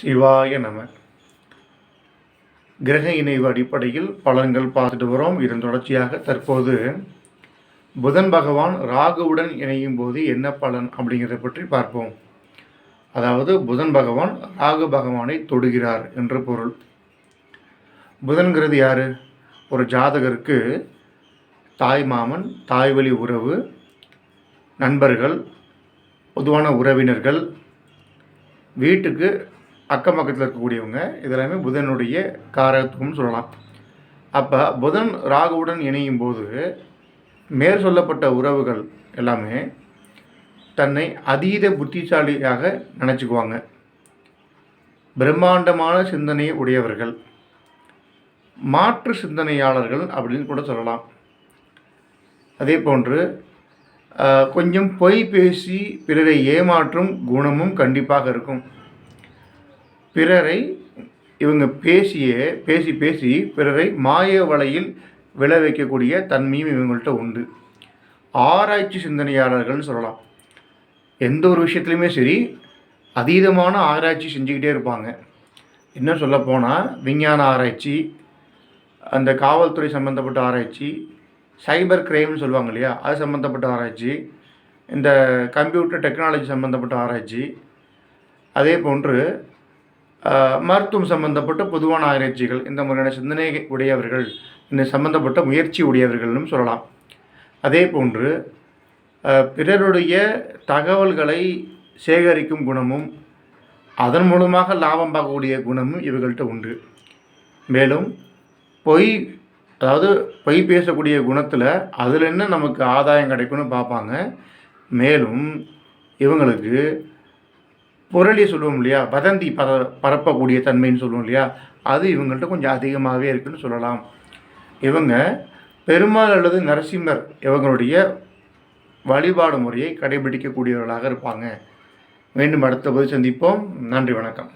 சிவாய நம. கிரக இணைவு அடிப்படையில் பலன்கள் பார்த்துட்டு வரோம். இதன் தொடர்ச்சியாக தற்போது புதன் பகவான் ராகுவுடன் இணையும் போது என்ன பலன் அப்படிங்கிறத பற்றி பார்ப்போம். அதாவது புதன் பகவான் ராகு பகவானை தொடுகிறார் என்று பொருள். புதன்கிறது யாரு? ஒரு ஜாதகருக்கு தாய் மாமன் தாய் வழி உறவு நண்பர்கள் பொதுவான உறவினர்கள் வீட்டுக்கு அக்கம் பக்கத்தில் இருக்கக்கூடியவங்க இதெல்லாமே புதனுடைய காரகத்துவம்னு சொல்லலாம். அப்போ புதன் ராகுவுடன் இணையும் போது மேற் சொல்லப்பட்ட உறவுகள் எல்லாமே தன்னை அதீத புத்திசாலியாக நினச்சிக்குவாங்க. பிரம்மாண்டமான சிந்தனை உடையவர்கள் மாற்று சிந்தனையாளர்கள் அப்படின்னு கூட சொல்லலாம். அதே போன்று கொஞ்சம் பொய் பேசி பிறரை ஏமாற்றும் குணமும் கண்டிப்பாக இருக்கும். பிறரை இவங்க பேசியே பேசி பேசி பிறரை மாய வலையில் விளை வைக்கக்கூடிய தன்மையும் இவங்கள்ட்ட உண்டு. ஆராய்ச்சி சிந்தனையாளர்கள்னு சொல்லலாம். எந்த ஒரு விஷயத்துலையுமே சரி அதீதமான ஆராய்ச்சி செஞ்சுக்கிட்டே இருப்பாங்க. இன்னும் சொல்லப்போனால் விஞ்ஞான ஆராய்ச்சி அந்த காவல்துறை சம்மந்தப்பட்ட ஆராய்ச்சி சைபர் கிரைம்னு சொல்லுவாங்க இல்லையா அது சம்மந்தப்பட்ட ஆராய்ச்சி இந்த கம்ப்யூட்டர் டெக்னாலஜி சம்மந்தப்பட்ட ஆராய்ச்சி அதே போன்று மருத்துவம் சம்பந்தப்பட்ட பொதுவான ஆராய்ச்சிகள் இந்த முறையான சிந்தனை உடையவர்கள் இந்த சம்பந்தப்பட்ட முயற்சி உடையவர்கள்னு சொல்லலாம். அதே போன்று பிறருடைய தகவல்களை சேகரிக்கும் குணமும் அதன் மூலமாக லாபம் பார்க்கக்கூடிய குணமும் இவர்கள்ட்ட உண்டு. மேலும் பொய் அதாவது பொய் பேசக்கூடிய குணத்தில் அதில் என்ன நமக்கு ஆதாயம் கிடைக்கும்னு பார்ப்பாங்க. மேலும் இவங்களுக்கு புரளி சொல்லுவோம் இல்லையா? வதந்தி பர பரப்பக்கூடிய தன்மைன்னு சொல்லுவோம் இல்லையா? அது இவங்கள்ட்ட கொஞ்சம் அதிகமாகவே இருக்குன்னு சொல்லலாம். இவங்க பெருமாள் அல்லது நரசிம்மர் இவங்களுடைய வழிபாடு முறையை கடைபிடிக்கக்கூடியவர்களாக இருப்பாங்க. மீண்டும் அடுத்த போது சந்திப்போம். நன்றி வணக்கம்.